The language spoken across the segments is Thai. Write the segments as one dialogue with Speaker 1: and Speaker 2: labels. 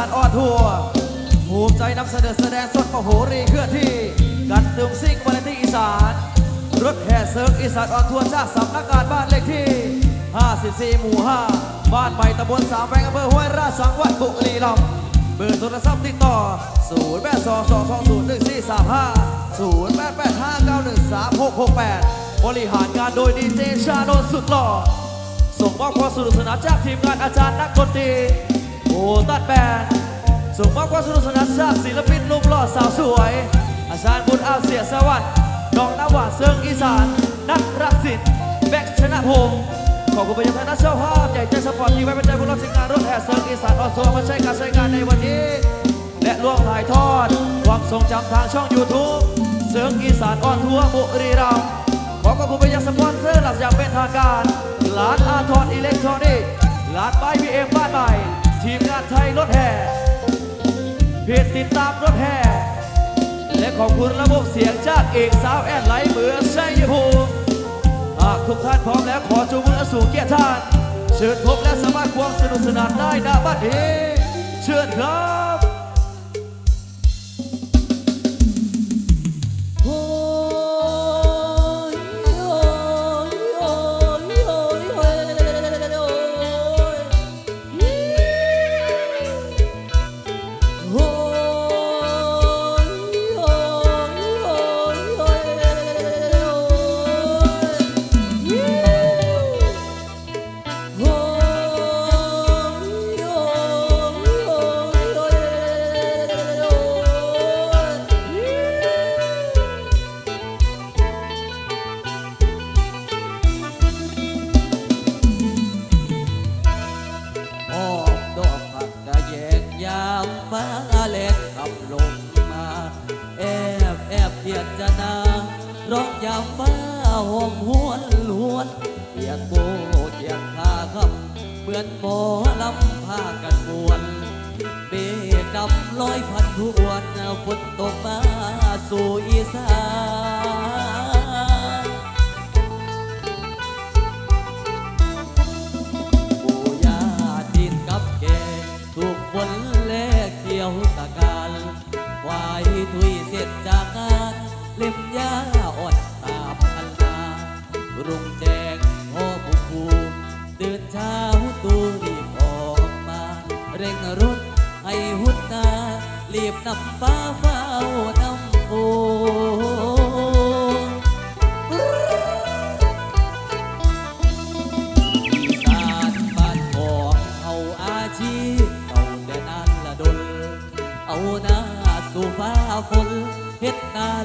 Speaker 1: านออนทัวร์ภูมิใจนำเสนอแสดงสดมโหรีเคลื่อนที่ กันตึงซิ่งวาเลนที่อีสาน รถแห่เซิร์ฟอีสานออนทัวร์จากสำนักงานบ้านเลขที่ 54 หมู่ 5 บ้านใหม่ตำบลสามแวงอำเภอห้วยราชสังหวัดบุรีรัมย์เบอร์โทรศัพท์ติดต่อ 0 8 2 2 2 0 1 4 3 5 0 8 8 5 9 1 3 6 6 8 บริหารงานโดยดีเจชาโนสุดหล่อ ส่งมอบความสนุกสนานจากทีมงานอาจารย์นักดนตรี โอ้ตัดแบนส่งมอบความสนุกสนานจากศิลปินนุ่มหล่อสาวสวย อาจารย์บุญอาเสียสวัสดิ์น้องน้ำหวานเซิงอีสาน นักรักสิทธิ์แบกชนะพงศ์ขอบคุณไปยังทางนักเจ้าภาพใหญ่ใจสปอร์ตที่ไว้เป็นใจพวกเราทีมงานรถแห่เซิงอีสานออนโซมาใช้การใช้งานในวันนี้ และร่วมถ่ายทอด ความทรงจำทางช่อง YouTube เซิงอีสานออนทัวร์บุรีรัมย์ขอขอบคุณไปยังสปอนเซอร์หลักอย่างเป็นทางการร้านอาทรอิเล็กทรอนิกส์ร้านไบบี ติดตามรถแห่และขอบคุณระบบเสียงจากเอกสาวแอนไลท์เมืองชัยภูหากทุกท่านพร้อมแล้วขอจูงมือสู่เกียรติท่าน เชิญพบและสามารถควงสนุกสนานได้ณบัดนี้เชิญครับ
Speaker 2: ขับลงมา แอบแอบเพียดจะนาร้องยามฟ้าหอมหวนลวนเพียดโบเกียดขาคำเหมือนหมอลำพากันมวนเบกดำลอยพันทวนฝนตกมาสู่อีสาน ควายทุยเสร็จจากงานเล็มยาอ่อนตามพันลารุ่งแจงพ่อบุคูตื่นเช้าตูรีบออกมา เร่งรถให้หุดนารีบนำฟ้าเฝ้านำโอ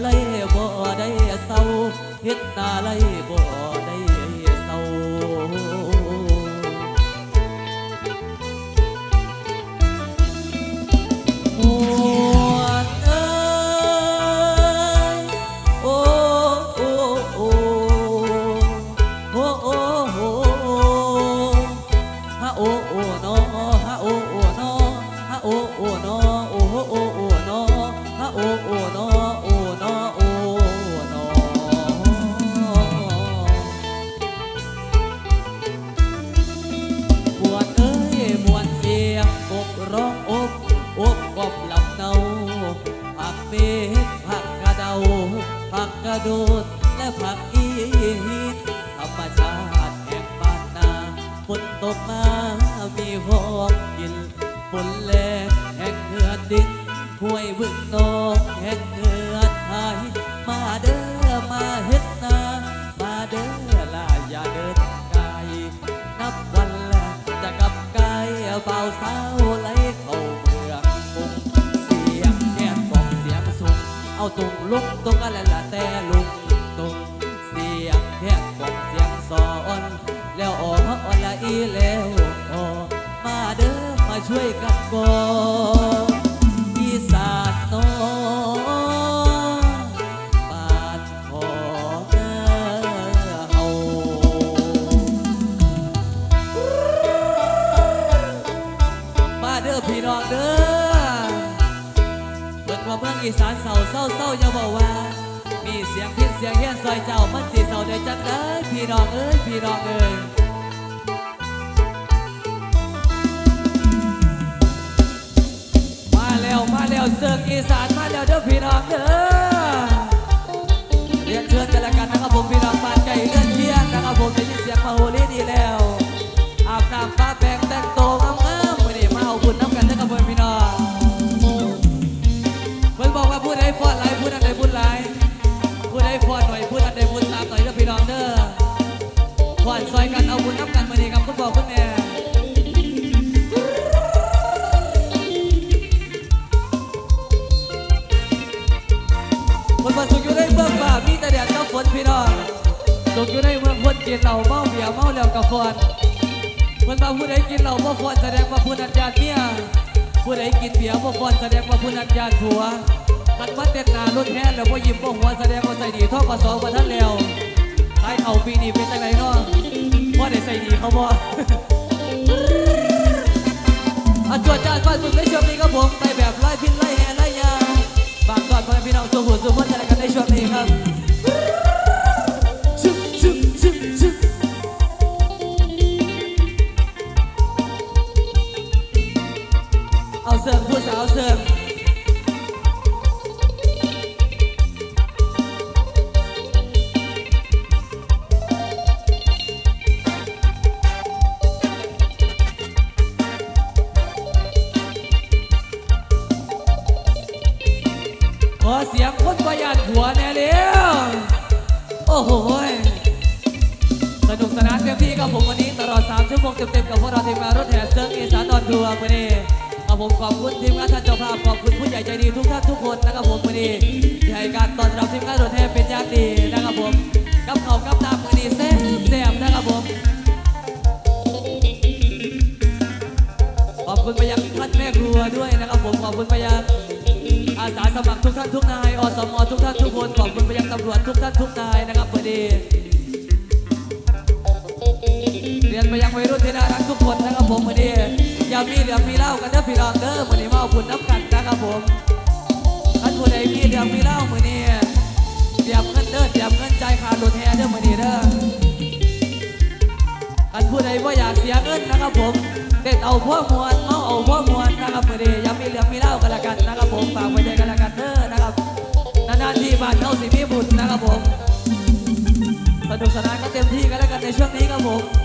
Speaker 2: ไล่บ่ได้เศร้าเฮ็ดตาไล่บ่ อบกบลำเนาผักเมฆผักกระเดาผักกระโดดและผักอีดธรรมชาติแห่งบ้านนาฝนตกมามีหอมกินฝนแลงแห่งเหือดินห้วยบึงนองแห่งเหือดหายมาเด้อมาเฮ็ดนามาเด้อลาอย่าเดินไกลนับวันแล้วจะกลับไกายเบาสาวไหล เอาตุงลุกตุงกันแล้วละแต่ลุงตุงเสียงแก้มบงเสียงสอนแล้วอ่อนละอีแล้วอ่อมาเด้อมาช่วยกันก่อน เปิดว่าเมืองอีสานเศร้าเศร้าเศร้าอย่าบอกว่า มีเสียงพินเสียงเฮียนซอยเจ้ามันสีเศร้าได้จังได้พี่น้องเอ้ยพี่น้องเอ้ยมาแล้วมาแล้วเสิร์ฟอีสานมาแล้วเด้อพี่น้องเด้อเรียนเชิญกันละกันนะครับผมพี่น้องบ้านไก่เลื่อนเทียนนะครับผมได้ยินเสียงมาโฮลีดีแล้ว ฟอดหลายผู้นั้นได้บุญหลายผู้ใดฟอดหน่อยผู้นั้นได้บุญตามหน่อยเด้อพี่น้องเด้อฟอดซอยกันเอาบุญน้ำกันมาดีครับคุณพ่อคุณแม่คนมาสุขอยู่ในเมืองป่ามีแต่แดดกับฝนพี่น้องสุขอยู่ในเมืองคนกินเหล้าเมาเบียร์เมาแล้วกับฝนคนมาผู้ใดกินเหล้าบ่ฝนแสดงว่าผู้นั้นญาติเมียผู้ใดกินเบียร์บ่ฝนแสดงว่าผู้นั้นญาติผัว มันมาเต้นหน้ารถแห่แล้วบ่ยิ้มบ่หัวแสดงว่าใส่ดีท่อกสองบ่ทันแล้วใครเอาปีนี้เป็นจังไดเนาะบ่ได้ใส่ดีเขาบ่อาจวดจ้าฟาดฝึกในช่วงนี้ครับผมไปแบบไล่พินไล่แห่ไล่ยาบางตอนพ่อแม่พี่น้องตัวหัวตัวพ้นอะไรกันในช่วงนี้ครับชึบชึบชึบชึบเอาเสริมผู้สาวเสริม เต็มๆกับพวกเราทีมงานรถแห่เซิร์ฟอีสานตอนทัวร์วันนี้กับผมขอบคุณทีมงานท่านเจ้าภาพขอบคุณผู้ใหญ่ใจดีทุกท่านทุกคนนะครับผมวันนี้ที่ให้การต้อนรับทีมงานรถแห่เป็นอย่างดีนะครับผมกับเขากับน้ำวันนี้แซ่บแซ่บนะครับผมขอบคุณไปยังท่านแม่ครัวด้วยนะครับผมขอบคุณไปยังอาสาสมัครทุกท่านทุกนายอสมอทุกท่านทุกคนขอบคุณไปยังตำรวจทุกท่านทุกนายนะครับพอดี ไปยังวัยรุ่นที่น่ารักทุกคนนะครับผมพอดีอย่ามีเหลืองมีเหล้ากันเด้อพี่น้องเด้อวันนี้มาเอาบุญน้ำกันนะครับผมท่านผู้ใดมีเหลืองมีเหล้ามือนี้เตรียเงินเด้อเตรียเงินใจขายค่ารถแห่เด้อมือนี้เด้ออันผู้ใดว่าอยากเสียเงินนะครับผมเด็ดเอาพ่อมวนเมาเอาพ่อมวนนะครับมื่อดีย้ำมีเหลืองมีเหล้ากันละกันนะครับผมฝากไว้ด้วยกันละกันเด้อนะครับนานๆที่บ้านเข้าสิมีบุญนะครับผมสนุกสนานก็เต็มที่กันแล้วกันในช่วงนี้ครับผม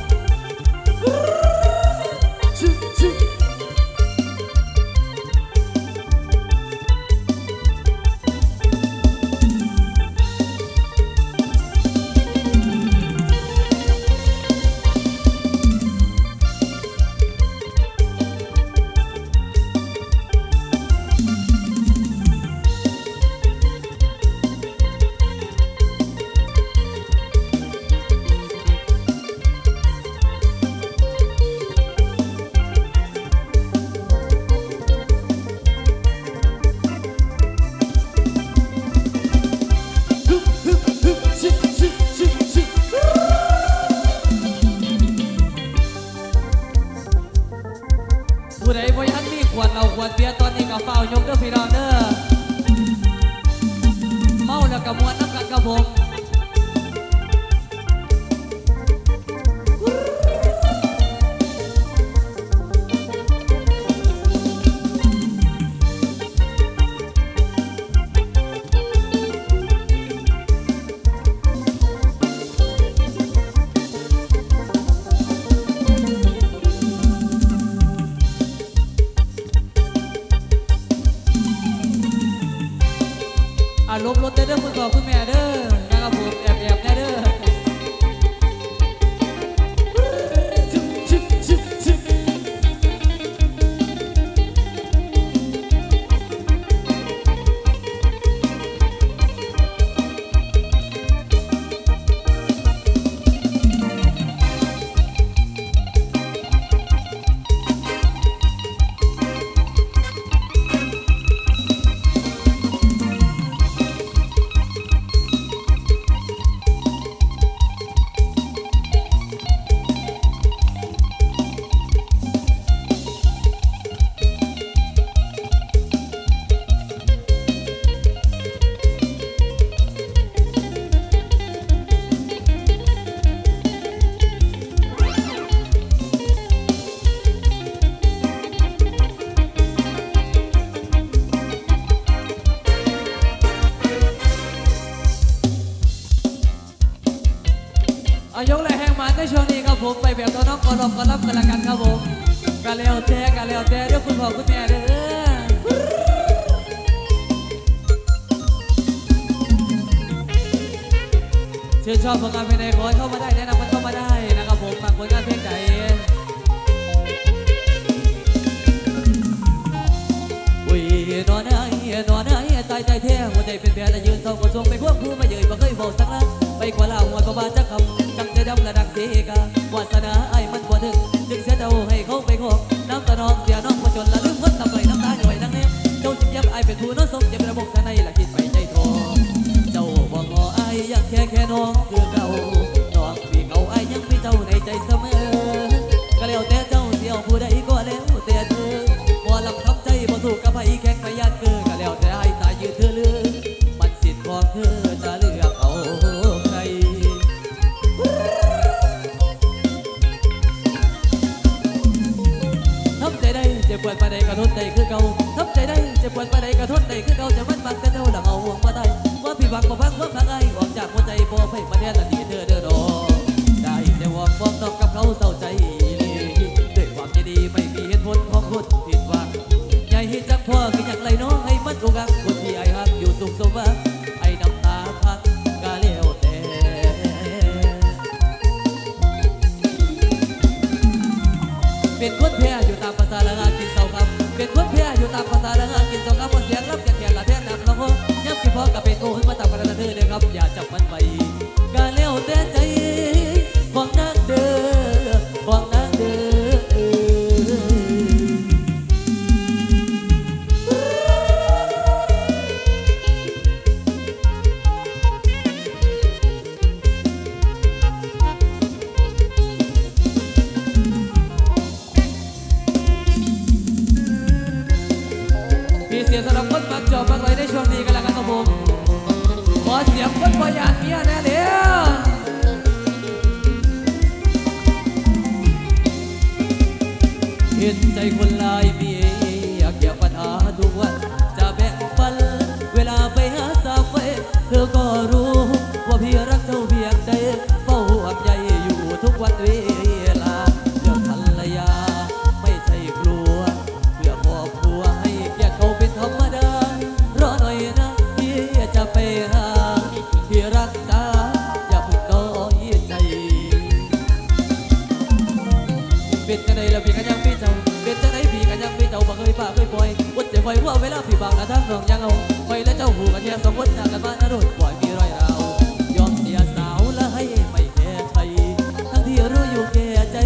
Speaker 2: กับมวนน้ำกันครับผม ผมไปแบบตัวน้องกอลบกอลับกันละกันครับผมกะแลวแต่กะแลวแต่เด้อคุณพ่อคุณแม่เด้อชื่นชอบผลงานเพลงใดขอเข้ามาได้แนะนำกันเข้ามาได้นะครับผมฝากผลงานเพลงใดอุ้ยนอนไอ้นอนไอ้ตายใจแท้หัวใจเป็นแผลและยืนเศร้าก็ทรงไปควบคู่มาเยยบ่เคยบอกสักละไปกว่าลาหัวก็บาจะคำจัง ดำระดักเสีกาวาสนาไอ้มันบ่ถึงจึงเสียเจ้าให้เขาไปขอน้ำตาน้องเสียน้องมาจนละลืมคนตะไบน้ำตาหน่อยดังเน็บเจ้าจิบยับไอ้เป็นผู้น้องสมเจ็บระบบทางในละคิดไปใจทองเจ้าบอกงอไอ้ยังแค่แค่น้องคือ วงมาได้ว่าพี่บักบ่พังว่าพังไอออกจากหัวใจบ่ไฟมาแทนละดีเธอเครับอย่าจับมันไป เห็นใจคนลายเบียอยากแก้ปัญหาทุกวัน ดแล้วพี่ก็ยังพี่เจ้าเป็นจังไดพี่ก็ยังพี่เจ้าบ่เคยป่าเคยปล่อยวันจะคอยว่าเวลาพี่บางนะทางน้องยังเอาไฟและเจ้าหูกันแค่สองคนจากกันมานะโดนปล่อยมีรอยราวยอมเสียสาวและให้ไม่แค่ใครทั้งที่รู้อยู่แก่ใจ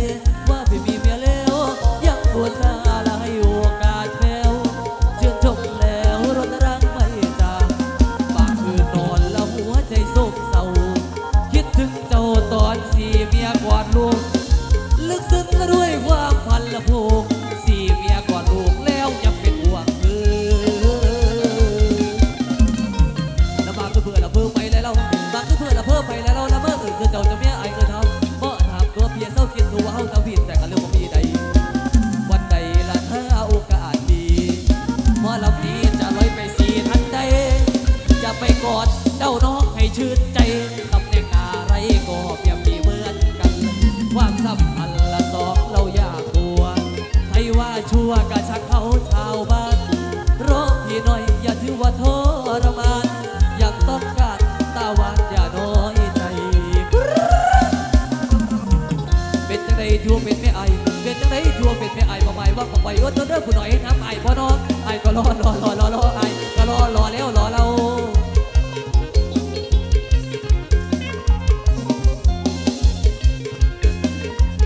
Speaker 2: ายบ่หมายว่าบ่ไปว่าตัวเด้อผู้หน่อยน้ำไอายบ่น้องไอายก็รอรอรอรอรอไอายก็รอรอแล้วรอเรา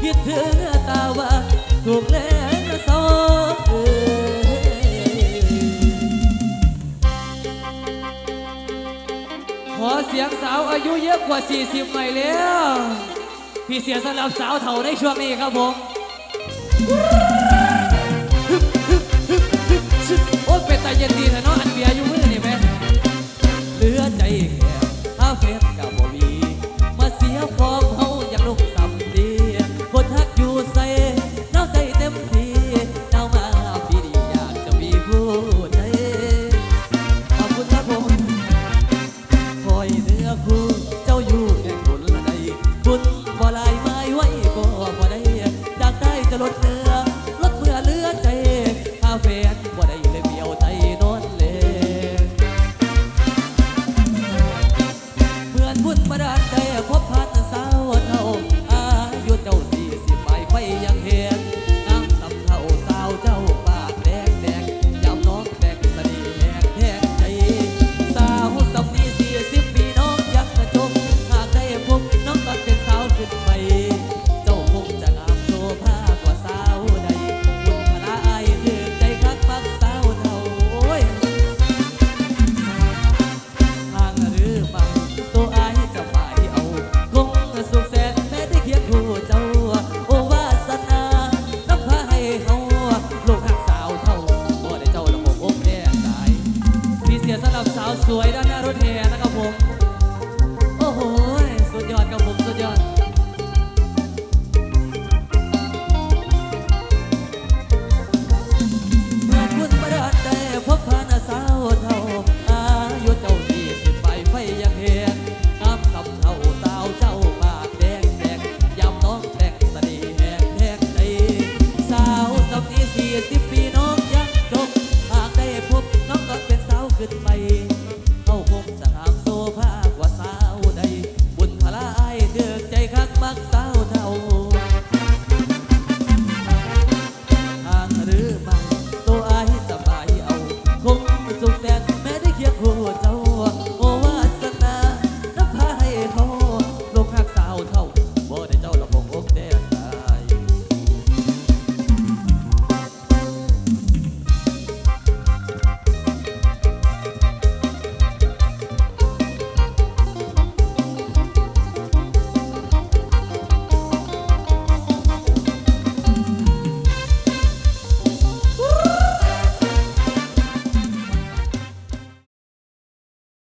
Speaker 2: คิดถึงตาว่าถูกแล้วสองเอขอเสียงสาวอายุเยอะกว่า 40หน่แล้ว พี่เสียสำหรับสาวเถ่าในช่วงนี้ครับผม ใจเย็นดีเถอะเนาะอันเบียร์อยู่มือนี่ไหมเหลือใจแค่ถ้าเฟสกับบ่มีมาเสียความเฮาอยากลงสำดีคนทักอยู่ใส่เน่าใจเต็มทีเน่ามาปีดีอยากจะมีผู้ใจขอบคุณครับผมคอยเนื้อคู่เจ้าอยู่แก่คนละใดคุณบ่ลายไม้ไว้บ่บ่ได้จากได้จะลด Sou fera